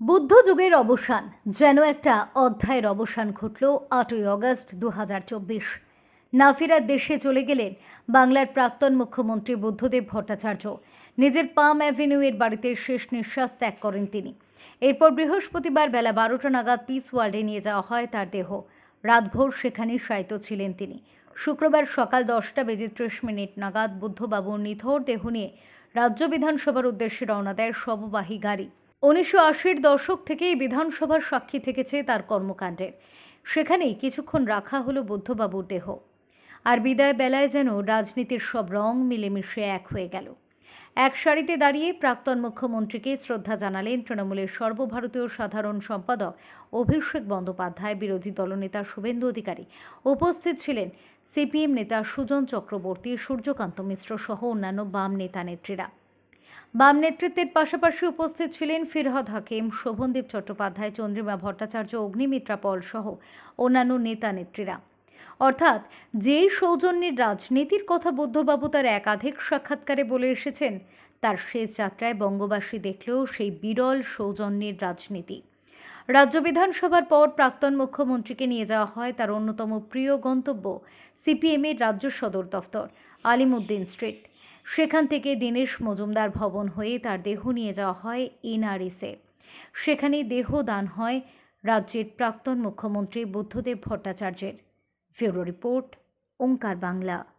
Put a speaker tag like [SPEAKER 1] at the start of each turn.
[SPEAKER 1] বুদ্ধ যুগের অবসান, যেন একটা অধ্যায়ের অবসান ঘটল আটই অগস্ট দু নাফিরার দেশে চলে গেলেন বাংলার প্রাক্তন মুখ্যমন্ত্রী বুদ্ধদেব ভট্টাচার্য। নিজের পাম অ্যাভিনিউয়ের বাড়িতে শেষ নিঃশ্বাস ত্যাগ করেন তিনি। এরপর বৃহস্পতিবার বেলা বারোটা নাগাদ পিস ওয়ার্ল্ডে নিয়ে যাওয়া হয় তার দেহ। রাতভর সেখানে শায়িত ছিলেন তিনি। শুক্রবার সকাল দশটা বেজে ত্রিশ মিনিট নাগাদ বুদ্ধবাবুর নিথর দেহ নিয়ে রাজ্য বিধানসভার উদ্দেশ্যে রওনা দেয় শববাহী গাড়ি। উনিশশো আশির দশক থেকেই বিধানসভার সাক্ষী থেকেছে তার কর্মকাণ্ডের সেখানেই কিছুক্ষণ রাখা হলো বুদ্ধবাবুর দেহ। আর বিদায় বেলায় যেন রাজনীতির সব রং মিলেমিশে এক হয়ে গেল। এক সারিতে দাঁড়িয়ে প্রাক্তন মুখ্যমন্ত্রীকে শ্রদ্ধা জানালেন তৃণমূলের সর্বভারতীয় সাধারণ সম্পাদক অভিষেক বন্দ্যোপাধ্যায়, বিরোধী দলনেতা শুভেন্দু অধিকারী। উপস্থিত ছিলেন সিপিএম নেতা সুজন চক্রবর্তী, সূর্যকান্ত মিশ্র সহ অন্যান্য বাম নেতা নেত্রীরা বাম নেতৃত্বের পাশাপাশি উপস্থিত ছিলেন ফিরহাদ হাকিম শোভনদেব চট্টোপাধ্যায়, চন্দ্রিমা ভট্টাচার্য, অগ্নিমিত্রা পল সহ অন্যান্য নেতা নেত্রীরা। অর্থাৎ যে সৌজন্যের রাজনীতির কথা বুদ্ধবাবু তার একাধিক সাক্ষাৎকারে বলে এসেছেন, তার শেষ যাত্রায় বঙ্গবাসী দেখলেও সেই বিরল সৌজন্যের রাজনীতি। রাজ্য বিধানসভার পর প্রাক্তন মুখ্যমন্ত্রীকে নিয়ে যাওয়া হয় তার অন্যতম প্রিয় গন্তব্য সিপিএমের রাজ্য সদর দফতর, আলিমুদ্দিন স্ট্রিট। সেখান থেকে দীনেশ মজুমদার ভবন হয়ে তার দেহ নিয়ে যাওয়া হয় এনআরএসে। সেখানে দেহ দান হয় রাজ্যের প্রাক্তন মুখ্যমন্ত্রী বুদ্ধদেব ভট্টাচার্যের। Bureau report, Onkar Bangla.